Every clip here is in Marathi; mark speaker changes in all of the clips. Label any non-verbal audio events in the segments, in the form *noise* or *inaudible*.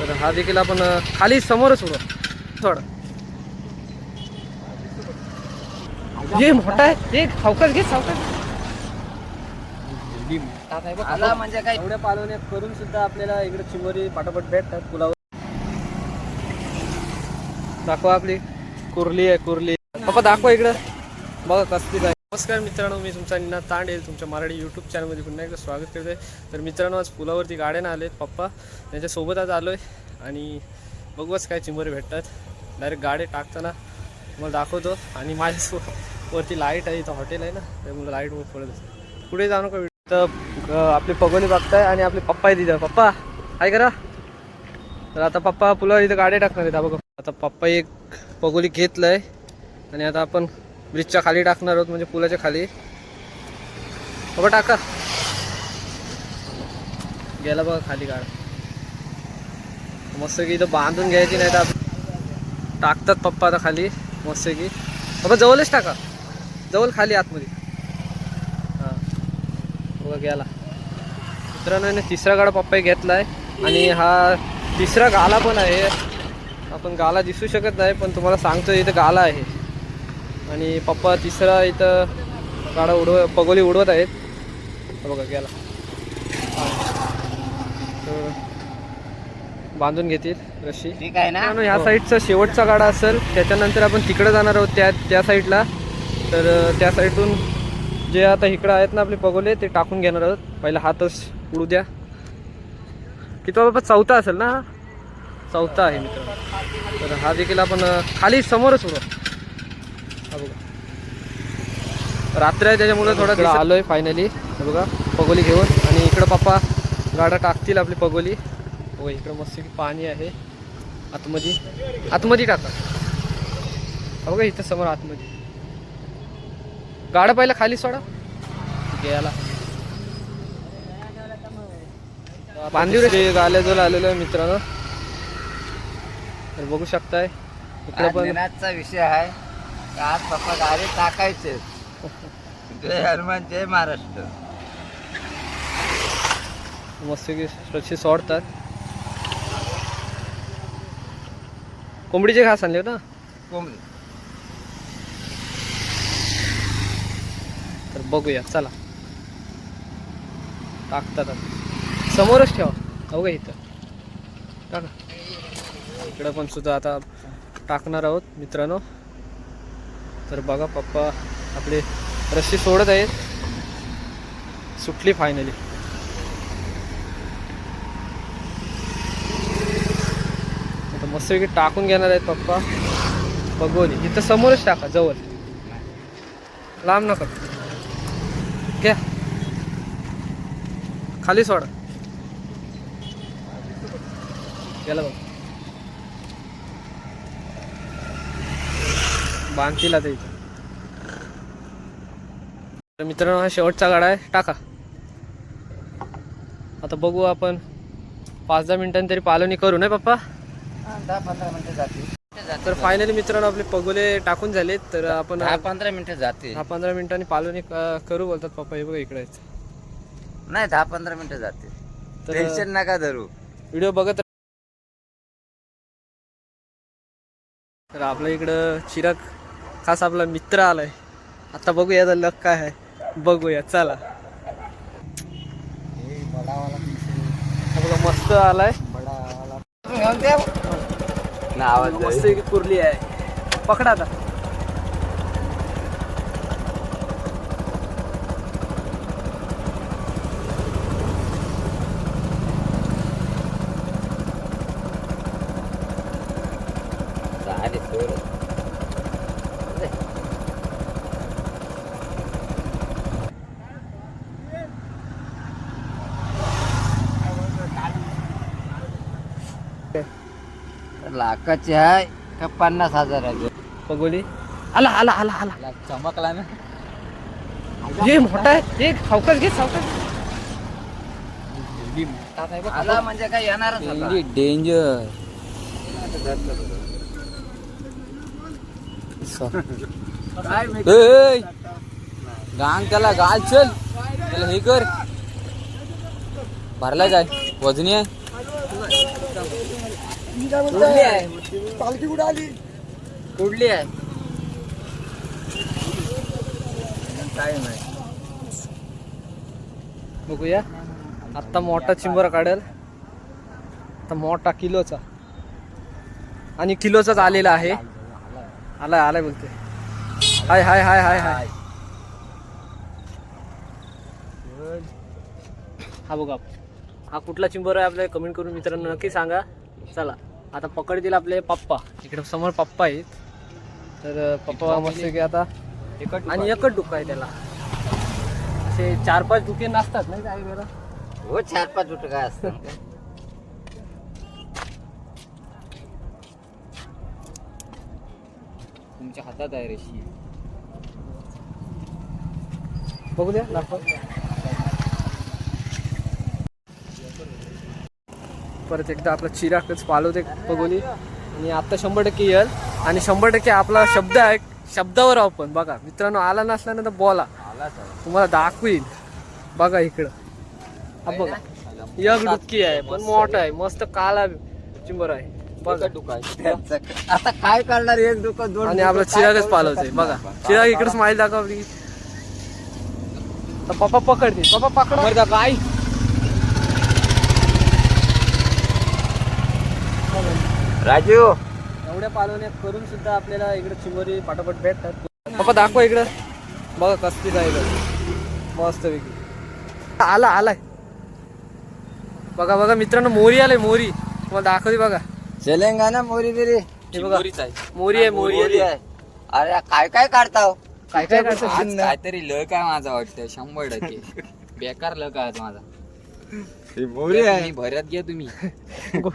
Speaker 1: तर हा देखील आपण खाली समोरच उडू थोडं ये मोठा आहे. ये सावकाश घे सावकाश
Speaker 2: आला म्हणजे काय?
Speaker 1: एवढ्या पालवण्या करून सुद्धा आपल्याला इकडे चिंबोरी पाठोपाठ भेटतात पुलावर दाखवा आपली. कुर्ली आहे कुर्ली. पप्पा दाखवा इकडं. बघा कसली काय नमस्कार मित्रांनो मी तुमचा निना येईल तुमच्या मराठी यूट्यूब चॅनलमध्ये पुन्हा एकदा स्वागत करतोय. तर मित्रांनो आज पुलावरती गाड्यानं आलेत पप्पा. त्यांच्यासोबत आज आलो आहे आणि बघूच काय चिंबरे भेटतात. डायरेक्ट गाडी टाकताना मला दाखवतो. आणि माझ्या वरती लाइट आहे इथं हॉटेल आहे ना त्यामुळे लाइट वर पडत असते पुढे जाऊ नका तर आपले पगोनी पगोली बघताय आणि आपले पप्पा आहे तिथं पप्पा काय करा. तर आता पप्पा पुलावर इथं गाड्या टाकणार आहेत. बघा. आता पप्पा एक पगोली घेतलंय. आणि आता आपण ब्रिजच्या खाली टाकणार आहोत म्हणजे पुलाच्या खाली. बाबा टाका. गेला बघा खाली गाड. मस्त की इथं बांधून घ्यायची नाही तर टाकतात पप्पा आता खाली मस्त की बाबा जवळच टाका. जवळ खाली आतमध्ये. हां. बघा गेला. मित्रांनो याने तिसरा गाडा पप्पाही घेतलाय. आणि हा तिसरा गाला पण आहे. आपण गाला दिसू शकत नाही पण तुम्हाला सांगतो इथं गाला आहे. आणि पप्पा तिसरा इथं गाडा उडव पगोली उडवत आहेत. हा बघा गेला. तर बांधून घेतील रशी
Speaker 2: ठीक आहे ना?
Speaker 1: ह्या साईडचा शेवटचा गाडा असेल. त्याच्यानंतर आपण तिकडे जाणार आहोत त्या त्या साईडला. तर त्या साईडून जे आता इकडं आहेत ना आपले पगोले ते टाकून घेणार आहोत. पहिला हातच उडू द्या. किती बाबा? चौथा असेल ना हा? चौथा आहे मित्र तर हा देखील आपण खाली समोरच उडू हा बघा. रात्र आहे त्याच्यामुळे थोडा दिवस आलोय फायनली बघा पगोली घेऊन. आणि इकडं पप्पा गाडा टाकतील आपली पगोली. हो इकडं मस्त पाणी आहे. आतमध्ये. आतमध्ये टाका. हा बघा इथं समोर आतमध्ये. गाडा पहिला खाली सोडा. गेला बांधीव गाल्याजवळ आलेलो आहे मित्रांनो. तर बघू शकताय. इकडे पण
Speaker 2: विषय आहे. आज पप्पा गाडी टाकायचे. जय हनुमान जय महाराष्ट्र.
Speaker 1: मस्त सोडतात. कोंबडीचे घास आणले ना?
Speaker 2: कोंबडी.
Speaker 1: तर बघूया चला. टाकतात. समोरच ठेवा. हो का इथं? टाका. इकडं पण सुद्धा आता टाकणार आहोत मित्रांनो. तर बघा पप्पा आपले रस्सी सोडत आहेत. सुटली फायनली आता मस्त टाकून घेणार आहेत पप्पा. बघोली इथं समोरच टाका जवळ. लांब नका. घ्या. खाली सोडा. गेला बघ. बांधतील आता इथं. तर मित्रांनो हा शेवटचा गाडा आहे. टाका. आता बघू आपण. पाच दहा मिनिटांनी तरी पालवणी करू नाही पप्पा?
Speaker 2: दहा पंधरा मिनिटं जाते
Speaker 1: तर फायनली मित्रांनो आपले पगोले टाकून झालेत. तर आपण
Speaker 2: दहा पंधरा मिनिटं जाते
Speaker 1: दहा पंधरा मिनिटांनी पालवणी क- करू बोलतात पप्पा. हे बघा इकडे.
Speaker 2: नाही दहा पंधरा मिनिटं जाते
Speaker 1: तर
Speaker 2: टेन्शन नका धरू.
Speaker 1: व्हिडिओ बघत तर आपल्या इकडं चिराग खास आपला मित्र आलाय. आता बघू याचा लक काय आहे. बघूया चला. मस्त आलाय.
Speaker 2: आवाज
Speaker 1: मस्त एक कुर्ली आहे. पकडा आता.
Speaker 2: लाखाची आहे का पन्नास हजाराची?
Speaker 1: पगोली? आला आला आला आला.
Speaker 2: लाख चमकला ना.
Speaker 1: हे मोठा आहे. हे सावकाश घे सावकाश
Speaker 2: आला म्हणजे काय येणारच होता.
Speaker 3: डेंजर
Speaker 2: काय *laughs*
Speaker 3: गांग त्याला गाल चल. त्याला हे कर. भरलाय काय वजनी आहे.
Speaker 2: पालखी कुठे आली?
Speaker 3: कुठली आहे?
Speaker 2: काय नाही.
Speaker 1: बघूया. आत्ता मोठा चिंबोरा काढेल. आता मोठा किलोचा. आणि किलोचाच आलेला आहे. आलाय आलाय बोलते हाय हाय हाय हाय हाय. हा बघा. हा कुठला चिंबोरा आहे आपल्याला कमेंट करून मित्रांनो नक्की सांगा. चला. आता पकडतील आपले पप्पा. इकडे समोर पप्पा आहेत. तर पप्पा मस्त की आता आणि एकच डुक्का आहे त्याला. असे चार पाच डुके नसतात नाही काही वेळा
Speaker 2: हो चार पाच उठ काय असतं
Speaker 3: तुमच्या हातात आहे रेशी.
Speaker 1: बघू द्या दाखव. परत एकदा आपला चिराकच पालवते बघोली आणि आता शंभर टक्के येईल. आणि शंभर टक्के आपला शब्द आहे शब्दावर आहो पण बघा. मित्रांनो आला नसला ना तर बोला तुम्हाला दाखवीन. बघा इकडं. हा बघा. एक डुक्की आहे पण मोठा आहे मस्त काला चिंबर आहे. बघा.
Speaker 2: आता काय करणार एक दुकान दोन
Speaker 1: आणि आपला चिरागच पालवते बघा. चिराग इकडे स्माईल दाखवली तर पप्पा पकडते पप्पा पकड.
Speaker 3: काय
Speaker 2: राजू.
Speaker 1: एवढ्या पालवण्यात करून सुद्धा आपल्याला इकडे चिंबोरी पाठोपाठ भेटतात. पप्पा दाखवा इकडं. बघा कसली जाईल मस्त वेगळी आला आलाय. बघा बघा मित्रांनो मोरी आलाय मोरी. तुम्हाला दाखवते बघा.
Speaker 2: तेलंगणा मोरी बिरी.
Speaker 1: हे बघा. मोरी आहे. मोरी
Speaker 2: मोरी
Speaker 1: आहे.
Speaker 2: आहे. अरे काय काय काढताव?
Speaker 1: काय काय
Speaker 3: काहीतरी लक आहे माझा वाटतं शंभर टक्के. बेकार लक आहे आज माझा.
Speaker 2: मोरी आहे.
Speaker 3: भरत घ्या तुम्ही. *laughs*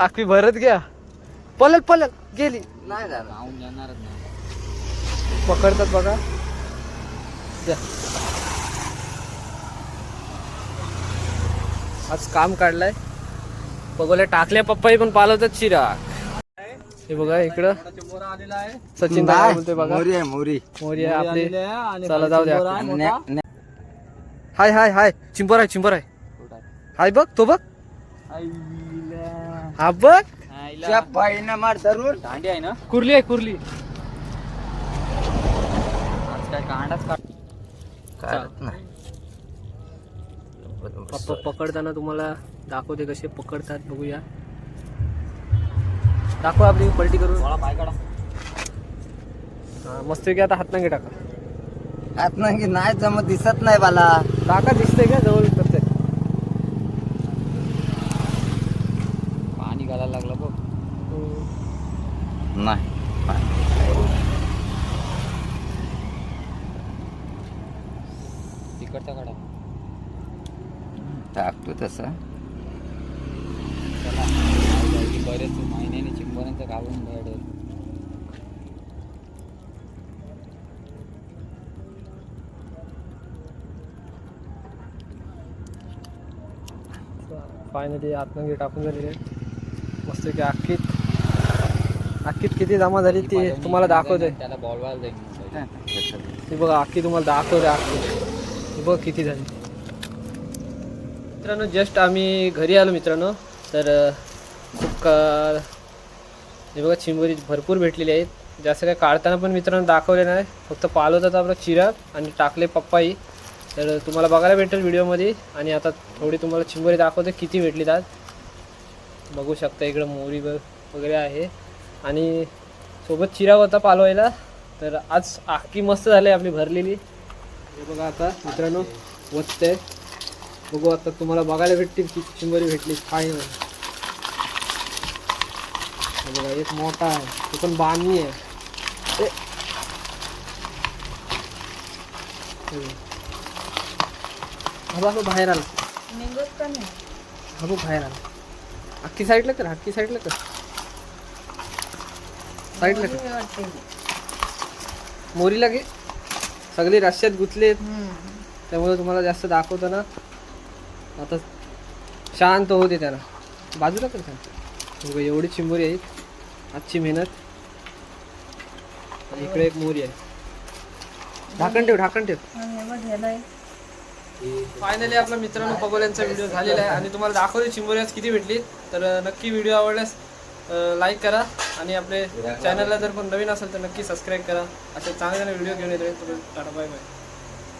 Speaker 1: आखी भरत घ्या. पलल पलल गेली.
Speaker 2: नाही झालं
Speaker 3: जाणारच नाही.
Speaker 1: पकडतात बघा. द्या. आज काम काढलाय. बघोले टाकल्या पप्पाही पण पालवतात चिराग. हे बघा इकडं. सचिन दादा
Speaker 2: नाही,
Speaker 1: बोलतोय बघा.
Speaker 2: मोरी आहे मोरी.
Speaker 1: मोरी आहे आपली. चला जाऊ द्या
Speaker 2: ने- ने-
Speaker 1: हाय हाय हाय. चिंबर आहे चिंबर आहे. हाय बघ तो बघ. हा बघ.
Speaker 2: त्या बाईनं मार धरून
Speaker 3: दांडी आहे ना?
Speaker 1: कुर्ली आहे कुर्ली.
Speaker 3: आज काय कांडाच काढ
Speaker 2: काढत नाही.
Speaker 1: पप्पा पकडताना तुम्हाला दाखवते कसे पकडतात बघूया. दाखवा आपली पलटी करून.
Speaker 3: पाय काढा.
Speaker 1: हा, मस्त की आता हातनांगे टाका.
Speaker 2: आत नाही नाही जमत दिसत नाही मला
Speaker 1: टाका दिसतंय का? जवळ
Speaker 3: पाणी घालायला लागलं बघ
Speaker 2: नाही.
Speaker 3: तिकडचा काढा
Speaker 2: टाकतो तसं.
Speaker 3: चला. बरेच महिन्याने चिंबरांचं घालून मिळेल
Speaker 1: फायनली आतमध्ये टाकून झालेले मस्त की अख्खीत अख्खीत किती जमा झाली ती तुम्हाला दाखवते
Speaker 3: त्याला जाईल
Speaker 1: ती बघा अख्खी तुम्हाला दाखवते ती बघ किती झाली. मित्रांनो जस्ट आम्ही घरी आलो मित्रांनो तर खूप का हे बघा चिंबोरी भरपूर भेटलेली आहेत. जास्त काय काढताना पण मित्रांनो दाखवले नाही. फक्त पालवतात आपला चिराग आणि टाकले पप्पाई. तर तुम्हाला बघायला भेटेल व्हिडिओमध्ये. आणि आता थोडी तुम्हाला चिंबोरी दाखवते किती भेटली आज. बघू शकता इकडं मोरी वगैरे आहे. आणि सोबत चिराग होता पालवायला. तर आज आखी मस्त झाली आपली भरलेली. हे बघा आता मित्रांनो वचते बघू आता तुम्हाला बघायला भेटतील किती चिंबोरी भेटली काय नाही हे बघा एक मोठा आहे. तो पण बाणी आहे. हे. बाहेर आला. हा बाहेर आला. अख्खी साईडला कर अख्खी साईडला कर. साईडला कर मोरीला घे. सगळे रश्यात गुंतले त्यामुळे तुम्हाला जास्त दाखवतो ना. आता शांत होते त्याला. बाजूला कर शांत. बघा, एवढी चिंबोरी आहे. आजची मेहनत. आणि इकडे एक मोरी आहे. ढाकण ठेव ढाकण ठेव. फायनली आपला मित्रांनो पगोल्यांचा व्हिडिओ झालेला आहे. आणि तुम्हाला दाखवली चिंबोरी आज किती भेटली. तर नक्की व्हिडिओ आवडल्यास लाईक करा आणि आपले चॅनलला जर कोण नवीन असेल तर नक्की सबस्क्राईब करा. असे चांगले चांगले व्हिडिओ घेऊन येतो टाटा बाय बाय